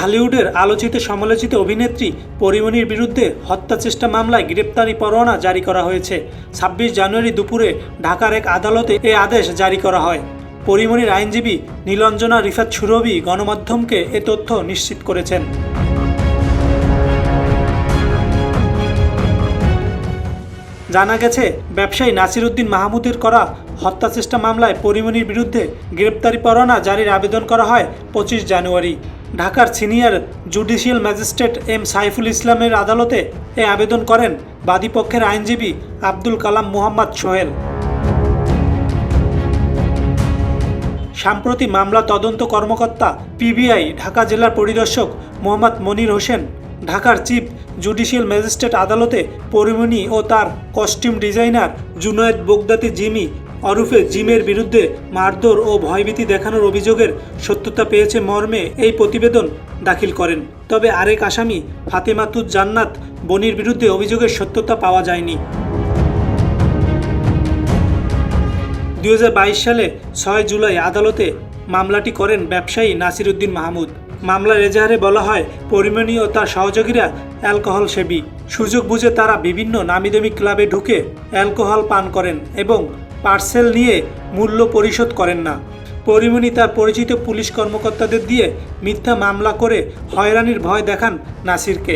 ঢালিউডের আলোচিত সমালোচিত অভিনেত্রী পরিমণির বিরুদ্ধে হত্যা চেষ্টা মামলায় গ্রেপ্তারি পরোয়ানা জারি করা হয়েছে। ছাব্বিশ জানুয়ারি দুপুরে ঢাকার এক আদালতে এ আদেশ জারি করা হয়। পরিমণির আইনজীবী নীলঞ্জনা রিফাত সুরভি গণমাধ্যমকে এ তথ্য নিশ্চিত করেছেন। জানা গেছে, ব্যবসায়ী নাসির উদ্দিন মাহমুদের করা হত্যা চেষ্টা মামলায় পরিমণির বিরুদ্ধে গ্রেপ্তারি পরোয়ানা জারির আবেদন করা হয় পঁচিশ জানুয়ারি। ঢাকার senior judicial magistrate M Saiful ইসলামের আদালতে এ আবেদন করেন বাদীপক্ষের আইনজীবী আব্দুল কালাম মোহাম্মদ সোহেল। সাম্প্রতি মামলা তদন্ত কর্মকর্তা পিবিআই ঢাকা জেলার পরিদর্শক মোহাম্মদ মনির হোসেন, ঢাকার চিফ জুডিশিয়াল ম্যাজিস্ট্রেট আদালতে পরিমণি ও তার কস্টিউম ডিজাইনার জুনায়েদ বোগদাতি জিমি অরুফে জিমের বিরুদ্ধে মারধর ও ভয়ভীতি দেখানোর অভিযোগের সত্যতা পেয়েছে মর্মে এই প্রতিবেদন দাখিল করেন। তবে আরেক আসামি ফাতেমাতুজ জান্নাত, বনির বিরুদ্ধে অভিযোগের সত্যতা পাওয়া যায়নি। দুই হাজার বাইশ সালে ছয় জুলাই আদালতে মামলাটি করেন ব্যবসায়ী নাসিরুদ্দিন মাহমুদ। মামলার এজাহারে বলা হয়, পরিমণি ও তার সহযোগীরা অ্যালকোহল সেবী। সুযোগ বুঝে তারা বিভিন্ন নামিদামি ক্লাবে ঢুকে অ্যালকোহল পান করেন এবং পার্সেল নিয়ে মূল্য পরিশোধ করেন না। পরিমণি তার পরিচিত পুলিশ কর্মকর্তাদের দিয়ে মিথ্যা মামলা করে হয়রানির ভয় দেখান নাসিরকে।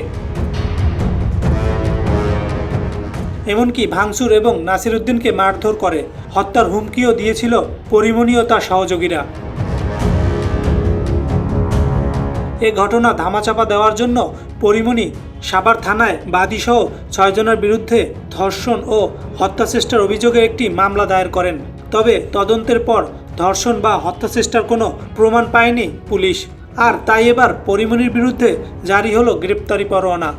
এমনকি ভাঙচুর এবং নাসিরুদ্দিনকে মারধর করে হত্যার হুমকিও দিয়েছিল পরিমণি ও তার সহযোগীরা। এ ঘটনা ধামাচাপা দেওয়ার জন্য পরিমণি সাভার থানায় বাদীসহ ছয়জনের বিরুদ্ধে ধর্ষণ ও হত্যাচেষ্টার অভিযোগে একটি মামলা দায়ের করেন। তবে তদন্তের পর ধর্ষণ বা হত্যাচেষ্টার কোনো প্রমাণ পায়নি পুলিশ। আর তাই এবার পরিমণির বিরুদ্ধে জারি হলো গ্রেপ্তারি পরোয়ানা।